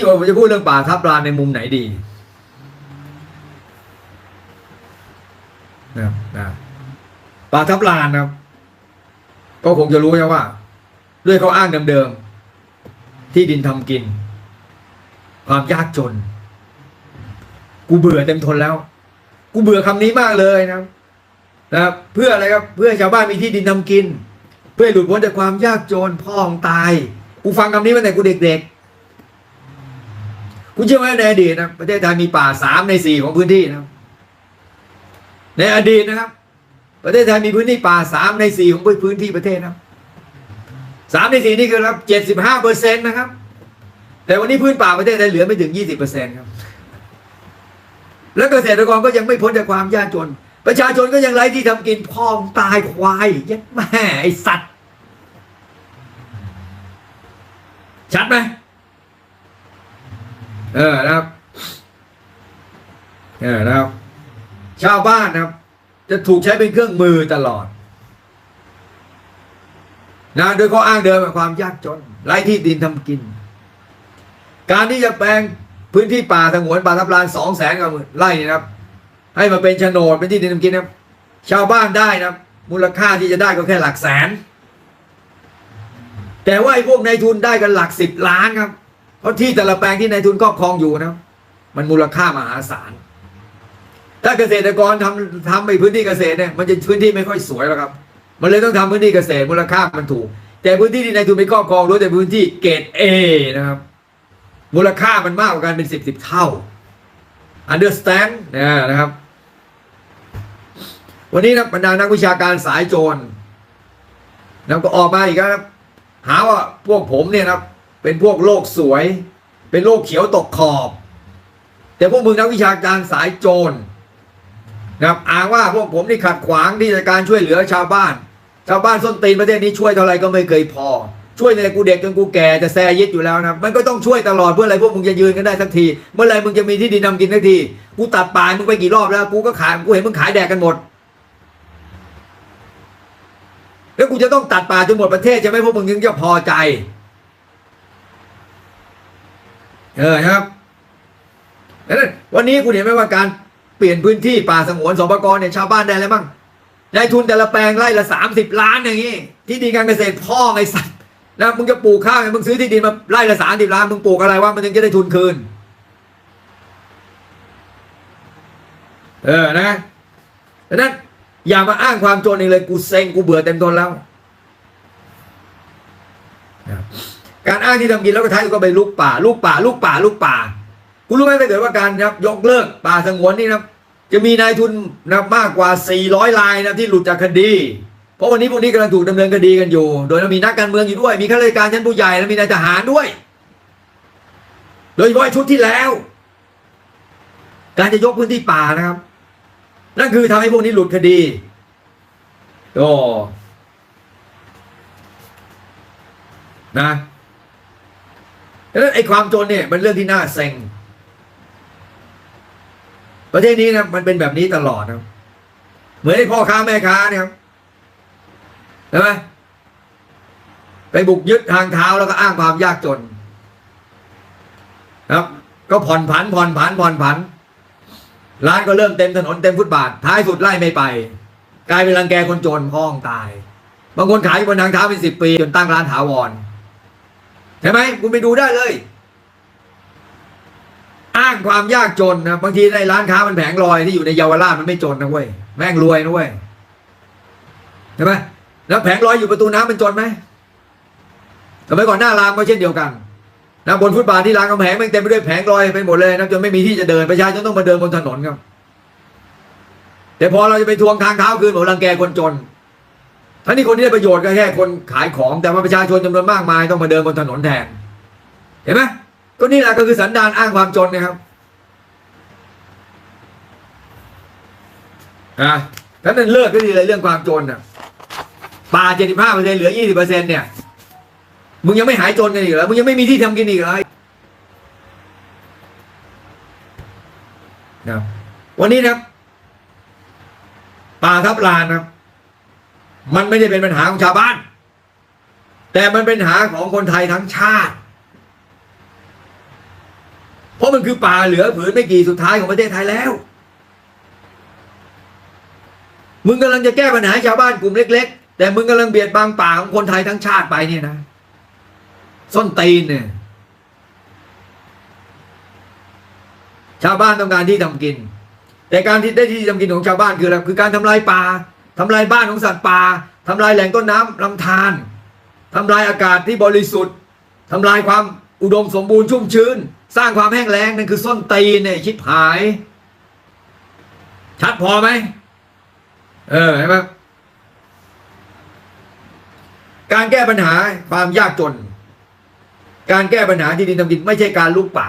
โยมจะพูดเรื่องป่าทับลานในมุมไหนดีนะครับนะป่าทับลานนะครับก็คงจะรู้นะว่า ด้วยเขาอ้างเดิมๆที่ดินทำกิน ความยากจน กูเบื่อเต็มทนแล้ว กูเบื่อคำนี้มากเลยนะครับนะครับ เพื่ออะไรครับ เพื่อชาวบ้านมีที่ดินทำกิน เพื่อหลุดพ้นจากความยากจนพ่อของตาย กูฟังคำนี้มาแต่กูเด็กๆ คุณเชื่อไหมในอดีตนะประเทศไทยมีป่าสามในสี่ของพื้นที่นะในอดีตนะครับ ประเทศไทยมีพื้นที่ป่าสามในสี่ของพื้นที่ประเทศนะสามในสี่นี่คือรับเจ็ดสิบห้าเปอร์เซ็นต์นะครับ แต่วันนี้พื้นป่าประเทศไทยเหลือไม่ถึงยี่สิบเปอร์เซ็นต์ครับ แล้วเกษตรกรก็ยังไม่พ้นจากความยากจน ประชาชนก็ยังไร้ที่ทำกินพองตายควายยัดแม่ไอสัตว์ ชัดไหม เออนะครับเออนะครับ ชาวบ้านนะครับ จะถูกใช้เป็นเครื่องมือตลอดนะโดยข้ออ้างเดิมความยากจนไร้ที่ดินทำกิน การที่จะแปลงพื้นที่ป่าสงวนป่าทับลานสองแสนกว่าไร่นี่นะครับ ให้มาเป็นโฉนดเป็นที่ดินทำกินนะครับ ชาวบ้านได้นะครับ มูลค่าที่จะได้ก็แค่หลักแสน แต่ว่าไอ้พวกนายทุนได้กันหลักสิบล้านครับ เพราะที่แต่ละแปลงที่นายทุนครอบครองอยู่นะมันมูลค่ามหาศาล ถ้าเกษตรกรทำทำไอ้พื้นที่เกษตรเนี่ยมันจะพื้นที่ไม่ค่อยสวยหรอกครับ มันเลยต้องทำพื้นที่เกษตรมูลค่ามันถูก แต่พื้นที่ที่นายทุนไปครอบครองรู้แต่พื้นที่เกรดเอนะครับ มูลค่ามันมากกว่ากันเป็นสิบสิบเท่า understand นะนะครับ วันนี้นะบรรดานักวิชาการสายโจรแล้วก็ออกมาอีกครับ หาว่าพวกผมเนี่ยนะครับ เป็นพวกโลกสวย เป็นโลกเขียวตกขอบ แต่พวกมึงนักวิชาการสายโจรนะครับอ้างว่าพวกผมนี่ขัดขวางที่จะการช่วยเหลือชาวบ้าน ชาวบ้านส้นตีนประเทศนี้ช่วยเท่าไรก็ไม่เคยพอ ช่วยในกูเด็กจนกูแก่จะแซยิดอยู่แล้วนะมันก็ต้องช่วยตลอดเพื่ออะไรพวกมึงจะยืนกันได้สักที เมื่อไรมึงจะมีที่ดินทำกินสักทีกูตัดป่ามึงไปกี่รอบแล้วกูก็ขายกูเห็นมึงขายแดกกันหมดแล้วกูจะต้องตัดป่าจนหมดประเทศใช่ไหมพวกมึงถึงจะพอใจ เออนะครับดังนั้นวันนี้คุณเห็นไหมว่าการเปลี่ยนพื้นที่ป่าสงวนสปกรเนี่ยชาวบ้านได้อะไรบ้างนายทุนแต่ละแปลงไร่ละสามสิบล้านอย่างนี้ ที่ดินการเกษตรพ่อไงสัตว์นะมึงจะปลูกข้าวไงมึงซื้อที่ดินมาไร่ละสามสิบล้านมึงปลูกอะไรวะมันถึงจะได้ทุนคืน เออนะดังนั้นอย่ามาอ้างความจนเองเลยกูเซ็งกูเบื่อเต็มทนแล้วนะครับ การอ้างที่ทำกินแล้วก็ท้ายก็ไปลุกป่าลูกป่าลูกป่าลูกป่าคุณรู้ไหมถ้าเกิดว่าการนะครับยกเลิกป่าสงวนนี่นะจะมีนายทุนนะมากกว่า 400รายนะที่หลุดจากคดี เพราะวันนี้พวกนี้กำลังถูกดำเนินคดีกันอยู่ โดยมีนักการเมืองอยู่ด้วย มีข้าราชการชั้นผู้ใหญ่และมีนายทหารด้วย โดยเฉพาะชุดที่แล้ว การจะยกพื้นที่ป่านะครับ นั่นคือทำให้พวกนี้หลุดคดีโอ้นะ ดังนั้นไอ้ความจนเนี่ยมันเรื่องที่น่าเซ็ง ประเทศนี้นะมันเป็นแบบนี้ตลอดนะเหมือนไอ้พ่อค้าแม่ค้าเนี่ยใช่ไหมไปบุกยึดทางเท้าแล้วก็อ้างความยากจน ครับ ก็ผ่อนผันผ่อนผันผ่อนผัน ร้านก็เริ่มเต็มถนนเต็มฟุตบาท ท้ายสุดไล่ไม่ไป กลายเป็นรังแกคนจนห้องตาย บางคนขายอยู่บนทางเท้าเป็นสิบปี จนตั้งร้านถาวร ใช่ไหมคุณไปดูได้เลย อ้างความยากจนนะบางทีในร้านค้ามันแผงลอยที่อยู่ในเยาวราชมันไม่จนนะเว้ยแม่งรวยนะเว้ยใช่ไหมแล้วแผงลอยอยู่ประตูน้ำมันจนไหมสมัยก่อนหน้ารามก็เช่นเดียวกันนะบนฟุตบาทที่รามกำแพงม่งเต็มไปด้วยแผงลอยไปหมดเลยนะจนไม่มีที่จะเดินประชาชนต้องมาเดินบนถนนครับ แต่พอเราจะไปทวงทางเท้าคืนบอกรังแกคนจน ทั้งนี้คนที่ได้ประโยชน์ก็แค่คนขายของแต่ว่าประชาชนจำนวนมากมายต้องมาเดินบนถนนแทนเห็นไหมก็นี่แหละก็คือสันดานอ้างความจนนะครับอะถ้านั้นเลิกก็ดีเลยเรื่องความจนอะป่าเจ็ดสิบห้าเปอร์เซ็นเหลือยี่สิบเปอร์เซ็นเนี่ยมึงยังไม่หายจนกันอีกเหรอมึงยังไม่มีที่ทำกินอีกเหรอนะวันนี้นะครับป่าทับลานนะครับ มันไม่ได้เป็นปัญหาของชาวบ้าน แต่มันเป็นปัญหาของคนไทยทั้งชาติ เพราะมันคือป่าเหลือผืนไม่กี่สุดท้ายของประเทศไทยแล้ว มึงกำลังจะแก้ปัญหาชาวบ้านกลุ่มเล็ก ๆ แต่มึงกำลังเบียดบังป่าของคนไทยทั้งชาติไปเนี่ยนะ ส้นตีนเนี่ยชาวบ้านต้องการที่ทำกิน แต่การที่ได้ที่ทำกินของชาวบ้านคืออะไรคือการทำลายป่า ทำลายบ้านของสัตว์ป่าทำลายแหล่งต้นน้ำลำธารทำลายอากาศที่บริสุทธิ์ทำลายความอุดมสมบูรณ์ชุ่มชื้น สร้างความแห้งแล้งนั่นคือส้นตีนเนี่ยชิบหาย ชัดพอไหมเออเห็นไหมการแก้ปัญหาความยากจน การแก้ปัญหาที่ดินทำกินไม่ใช่การลุกป่า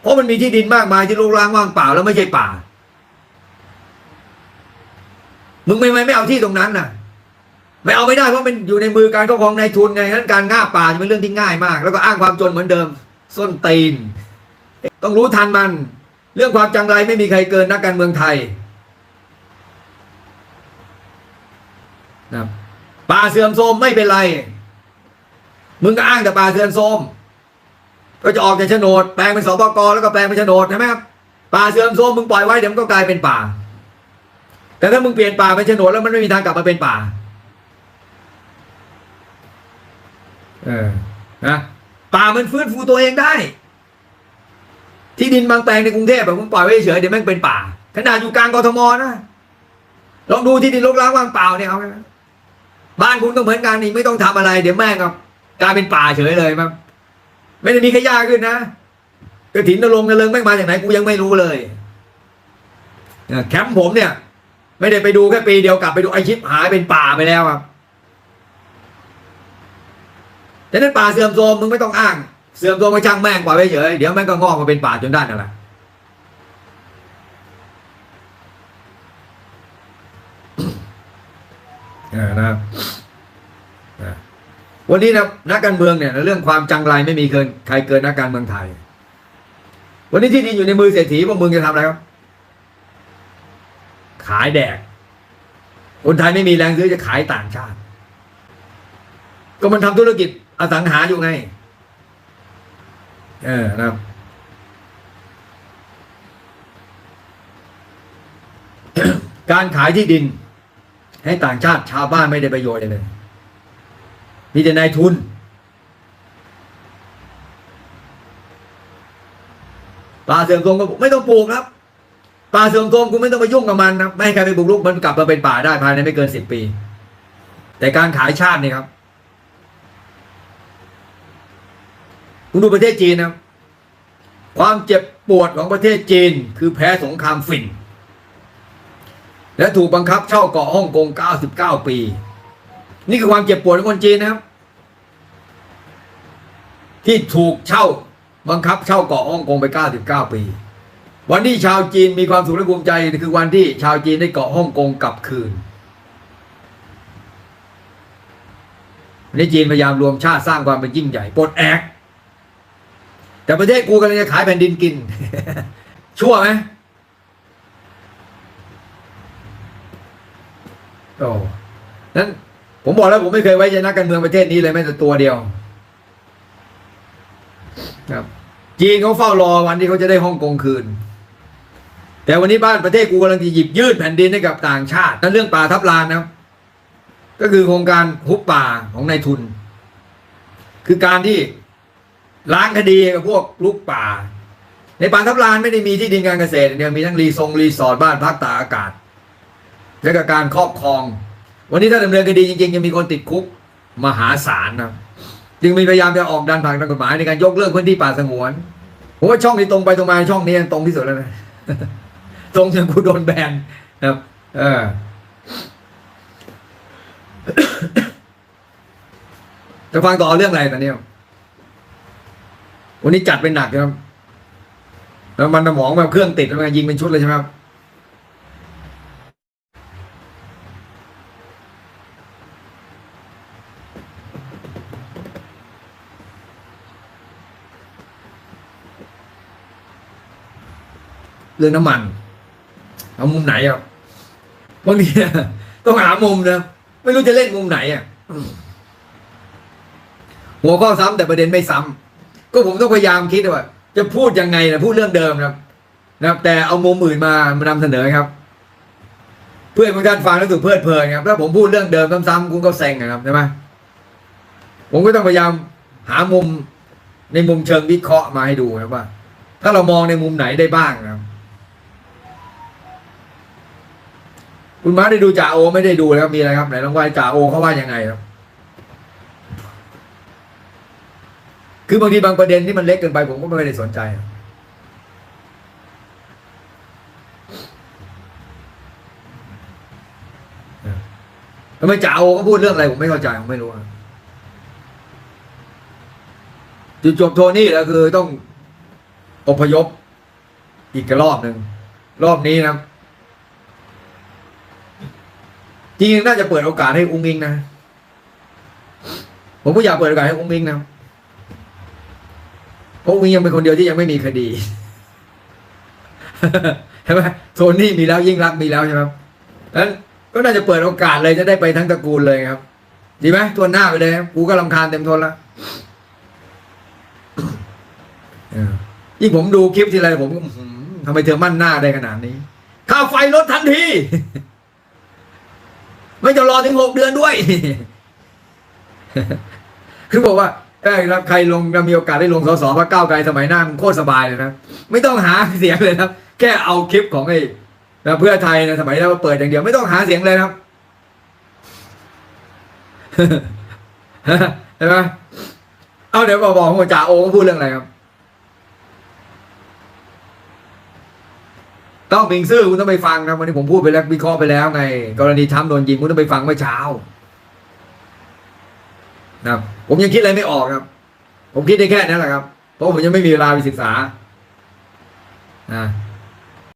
เพราะมันมีที่ดินมากมายที่ลุกล้างว่างเปล่าแล้วไม่ใช่ป่า มึงไม่ไม่ไม่เอาที่ตรงนั้นน่ะ ไม่เอาไม่ได้เพราะมันอยู่ในมือการครอบครองนายทุนไงนั้นการง่าป่าจะเป็นเรื่องที่ง่ายมาก แล้วก็อ้างความจนเหมือนเดิม ส้นตีน ต้องรู้ทันมัน เรื่องความจังไรไม่มีใครเกินนักการเมืองไทยนะป่าเสื่อมโทรมไม่เป็นไร มึงก็อ้างแต่ป่าเสื่อมโทรมก็จะออกจากโฉนดแปลงเป็นสปกแล้วก็แปลงเป็นโฉนดใช่ไหมครับป่าเสื่อมโทรมมึงปล่อยไว้เดี๋ยวมันก็กลายเป็นป่า แต่ถ้ามึงเปลี่ยนป่าเป็นโฉนดแล้วมันไม่มีทางกลับมาเป็นป่า เออ นะป่ามันฟื้นฟูตัวเองได้ ที่ดินบางแปลงในกรุงเทพแบบมึงปล่อยไว้เฉยเดี๋ยวแม่งเป็นป่า ขนาดอยู่กลางกรทมนะ ลองดูที่ดินรกร้างว่างเปล่าเนี่ยเอาไหมบ้านคุณก็เหมือนกันนี่ไม่ต้องทำอะไรเดี๋ยวแม่งก็กลายเป็นป่าเฉยเลยมั้งไม่ได้มีขยะขึ้นนะกระถินนรงนเริงแม่งมาจากไหนกูยังไม่รู้เลยแคมป์ผมเนี่ย ไม่ได้ไปดูแค่ปีเดียวกลับไปดูไอชิปหายเป็นป่าไปแล้วครับแต่นั้นป่าเสื่อมโทรมมึงไม่ต้องอ้าง เสื่อมโทรมก็ช่างแม่งปล่อยไว้เฉยเดี๋ยวแม่งก็งอกมาเป็นป่าจนได้นั่นแหละเอะครับนะวันนี้นะนักการเมืองเนี่ย เรื่องความจังไรไม่มีเกิน ใครเกินนักการเมืองไทย วันนี้ที่ดินอยู่ในมือเศรษฐีพวกมึงจะทำอะไรครับ ขายแดก คนไทยไม่มีแรงซื้อจะขายต่างชาติ ก็มันทำธุรกิจอสังหาอยู่ไง เออนะครับการขายที่ดิน ให้ต่างชาติชาวบ้านไม่ได้ประโยชน์เลยมีแต่นายทุนป่าเสื่อมทรมก็บอกไม่ต้องปลูกครับ ป่าเสื่อมโทรมกูไม่ต้องไปยุ่งกับมันนะไม่ให้ใครไปบุกรุกมันกลับมาเป็นป่าได้ภายในไม่เกินสิบปี แต่การขายชาตินี่ครับคุณดูประเทศจีนนะครับความเจ็บปวดของประเทศจีน คือแพ้สงครามฝิ่น และถูกบังคับเช่าเกาะฮ่องกง 99 ปี นี่คือความเจ็บปวดของคนจีนนะครับ ที่ถูกเช่าบังคับเช่าเกาะฮ่องกงไป 99 ปี วันที่ชาวจีนมีความสุขและภูมิใจคือวันที่ชาวจีนได้เกาะฮ่องกงกลับคืนวันนี้จีนพยายามรวมชาติสร้างความเป็นยิ่งใหญ่ปลดแอกแต่ประเทศกูกำลังจะขายแผ่นดินกิน ชั่วไหมโอ้นั้นผมบอกแล้วผมไม่เคยไว้ใจนักการเมืองประเทศนี้เลยแม้แต่ตัวเดียว ครับ จีนเขาเฝ้ารอวันที่เขาจะได้ฮ่องกงคืน แต่วันนี้บ้านประเทศกูกำลังจะหยิบยื่นแผ่นดินให้กับต่างชาตินั่นเรื่องป่าทับลานนะก็คือโครงการฮุบป่าของนายทุน คือการที่ล้างคดีกับพวกลุกป่า ในป่าทับลานไม่ได้มีที่ดินการเกษตรอย่างเดียวมีทั้งรีทรงรีสอร์ทบ้านพักตากอากาศ และก็การครอบครอง วันนี้ถ้าดำเนินคดีจริงๆจะมีคนติดคุกมหาศาลนะจึงมีพยายามจะออกดันผ่านทางกฎหมายในการยกเลิกพื้นที่ป่าสงวนผมว่าช่องนี้ตรงไปตรงมาช่องนี้ตรงที่สุดแล้วนะ ตรงจนกูโดนแบนนะครับ เออจะฟังต่อเรื่องอะไรตอนนี้วันนี้จัดเป็นหนักนะครับ แล้วมันสมองแบบเครื่องติดแล้วมันยิงเป็นชุดเลยใช่ไหมครับเรื่องน้ำมัน เอามุมไหนอะบางทีต้องหามุมนะไม่รู้จะเล่นมุมไหนอะหัวข้อซ้ำแต่ประเด็นไม่ซ้ก็ผมต้องพยายามคิดว่า จะพูดยังไงนะพูดเรื่องเดิมนะครับนะครับ แต่เอามุมอื่นมามานำเสนอครับ เพื่อให้ทุกท่านฟังแล้วถูกเพลิดเพลินครับถ้าผมพูดเรื่องเดิมซ้ำๆคุณก็เซ็งนะครับใช่ไหมผมก็ต้องพยายามหามุมในมุมเชิงวิเคราะห์มาให้ดูครับว่า ถ้าเรามองในมุมไหนได้บ้างนะครับ คุณม้าได้ดูจ่าโอ ไม่ได้ดูแล้วมีอะไรครับไหนลองว่าจ่าโอเขาว่ายังไงครับ คือบางทีบางประเด็นที่มันเล็กเกินไปผมก็ไม่ได้สนใจครับทำไมจ่าโอก็พูดเรื่องอะไรผมไม่เข้าใจผมไม่รู้จุดจบโทนี่แล้วคือต้องอพยพอีกรอบหนึ่งรอบนี้นะครับ จริงๆน่าจะเปิดโอกาสให้อุ้งอิงนะ ผมก็อยากเปิดโอกาสให้อุ้งอิงนะเพราะอุ้งอิงยังเป็นคนเดียวที่ยังไม่มีคดีใช่ไหมโทนี่มีแล้วยิ่งรักมีแล้วใช่ไหมครับนั้นก็น่าจะเปิดโอกาสเลยจะได้ไปทั้งตระกูลเลยครับ ดีไหมทวนหน้าไปเลยกูก็ลำคาญเต็มทนแล้วยิ่งผมดูคลิปทีไรผมทำไมเธอมั่นหน้าได้ขนาดนี้ค่าไฟลดทันที ไม่จะรอถึงหกเดือนด้วย คือบอกว่าเอ้รับใครลงมีโอกาสได้ลงสสพรรคก้าวไกลสมัยหน้ามันโคตรสบายเลยนะไม่ต้องหาเสียงเลยนะครับแค่เอาคลิปของไอ้นะเพื่อไทยนะสมัยนั้นมาเปิดอย่างเดียวไม่ต้องหาเสียงเลยนะครับเห็นไหมเอาเดี๋ยวบอกบอกว่าจ่าโอก็พูดเรื่องอะไรครับ ต้องปิงซื่อคุณต้องไปฟังนะวันนี้ผมพูดไปแล้ววิเคราะห์ไปแล้วไง กรณีทำโดนยิงคุณต้องไปฟังเมื่อเช้านะผมยังคิดอะไรไม่ออกครับ ผมคิดได้แค่นั้นแหละครับ เพราะผมยังไม่มีเวลาไปศึกษานะ